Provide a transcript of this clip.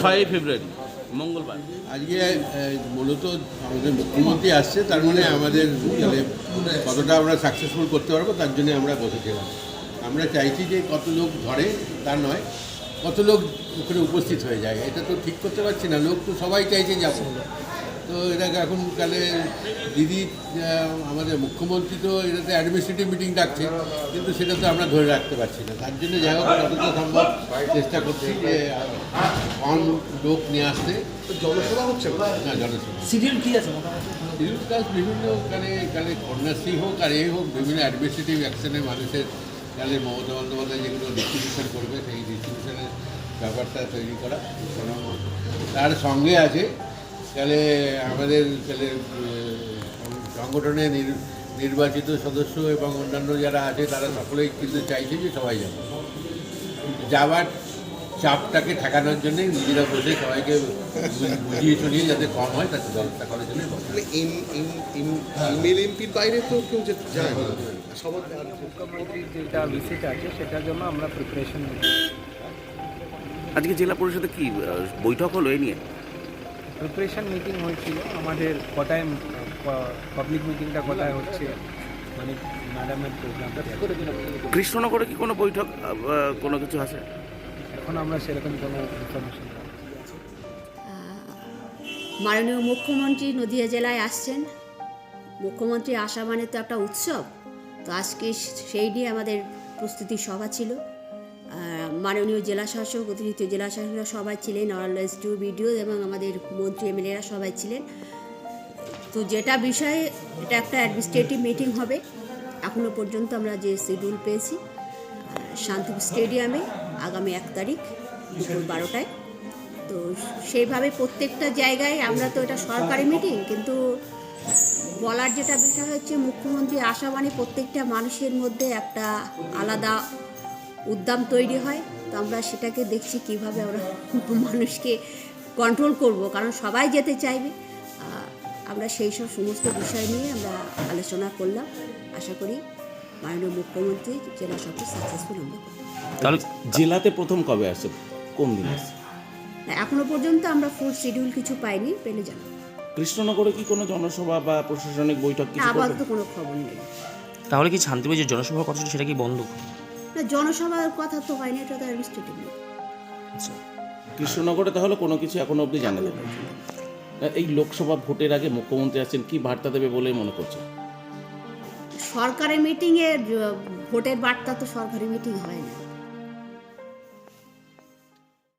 ছয়ই ফেব্রুয়ারি, মঙ্গলবার। আজকে মূলত আমাদের মুখ্যমন্ত্রী আসছে, তার মানে আমাদের কতটা আমরা সাকসেসফুল করতে পারব, তার জন্য আমরা বসেছিলাম। আমরা চাইছি যে কত লোক ধরে, তা নয়। কত লোক ওখানে উপস্থিত হয়ে যায়। এটা তো ঠিক করতে পারছি না লোক তো সবাই চাইছে যাব। তো এটাকে এখন কালে দিদি আমাদের মুখ্যমন্ত্রী তো এটাতে অ্যাডমিনিস্ট্রেটিভ মিটিং ডাকছে কিন্তু সেটা তো আমরা ধরে রাখতে পারছি না। তার জন্য যাই হোক যতটা সম্ভব চেষ্টা করছি যে কম লোক নিয়ে আসতে। জনসভা হচ্ছে না? জনসভা সিডিউল কি আছে সিভিল কাজ বিভিন্ন কালে কালে কন্যাশ্রী হোক আর এই হোক বিভিন্ন অ্যাডমিনিস্ট্রেটিভ অ্যাকশনে মানুষের কালে মমতা বন্দ্যোপাধ্যায় যেগুলো ডিস্ট্রিবিউশন করবে, সেই ডিস্ট্রিবিউশনের ব্যাপারটা তৈরি করা তার সঙ্গে আছে, তাহলে আমাদের তাহলে সংগঠনে নির্বাচিত সদস্য এবং অন্যান্য যারা আছে, তারা সকলেই কিন্তু চাইছে যে সবাই যাবে। যাওয়ার চাপটাকে ঠেকানোর জন্যে নিজেরা বসে সবাইকে বুঝিয়ে শুনিয়ে যাতে কম হয় তাতে ব্যবস্থা করার জন্য মানে ইমেল এমপির বাইরে তো কেউ যেতে যায় না। সবার মুখ্যমন্ত্রীর যেটা ভিসিট আছে সেটার জন্য আমরা প্রিপারেশন আজকে জেলা পরিষদে কি বৈঠক হলো এই নিয়ে? প্রিপারেশন মিটিং হয়েছিল। আমাদের কোটায় পাবলিক মিটিংটা কোথায় হচ্ছে? মানে ম্যাডামের প্রোগ্রামটা কৃষ্ণনগরে কি কোনো বৈঠক কোনো কিছু আছে? এখন আমরা সেরকম কোনো ইনফরমেশন মাননীয় মুখ্যমন্ত্রী নদিয়া জেলায় আসছেন। মুখ্যমন্ত্রী আসা মানে তো একটা উৎসব। তো আজকে সেই নিয়ে আমাদের প্রস্তুতি সভা ছিল। মাননীয় জেলা শাসক, অতিরিক্ত জেলা শাসকরা সবাই ছিলেন অরএস টু বিডিও এবং আমাদের মন্ত্রী এমএলএরা সবাই ছিলেন। তো যেটা বিষয়ে, এটা একটা অ্যাডমিনিস্ট্রেটিভ মিটিং হবে। এখনও পর্যন্ত আমরা যে শিডিউল পেয়েছি। শান্তিপুর স্টেডিয়ামে আগামী এক তারিখ দুপুর বারোটায়। তো সেইভাবে প্রত্যেকটা জায়গায় আমরা তো এটা সরকারি মিটিং কিন্তু বলার যেটা বিষয় হচ্ছে মুখ্যমন্ত্রী আসা মানে প্রত্যেকটা মানুষের মধ্যে একটা আলাদা উদ্যম তৈরি হয়। তো আমরা সেটাকে দেখছি কীভাবে আমরা মানুষকে কন্ট্রোল করব, কারণ সবাই যেতে চাইবে। আমরা সেই সব সমস্ত বিষয় নিয়ে আমরা আলোচনা করলাম। আশা করি মাননীয় মুখ্যমন্ত্রী জেলা সফর সাকসেসফুল আমরা তাহলে জেলাতে প্রথম কবে আসছে? কোন দিন আসছে? এখনও পর্যন্ত আমরা ফুল শিডিউল কিছু পাইনি পেলে জানাব। কৃষ্ণনগরে কি কোনো জনসভা বা প্রশাসনিক বৈঠক কিছু আপাতত করবে? কোনো খবর নেই। তাহলে কি শান্তিপুর যে জনসভা কথা ছিল সেটা কি বন্ধ? না জনসভার কথা তো হয়নি এটা তো অ্যাডমিনিস্ট্রেটিভ আচ্ছা। কৃষ্ণনগরে তাহলে কোনো কিছু এখনও অবধি জানা যাবে না। এই লোকসভা ভোটের আগে মুখ্যমন্ত্রী আছেন কি বার্তা দেবে বলে মনে করছে সরকারি মিটিংয়ে ভোটের বার্তা তো সরকারি মিটিং হয় না।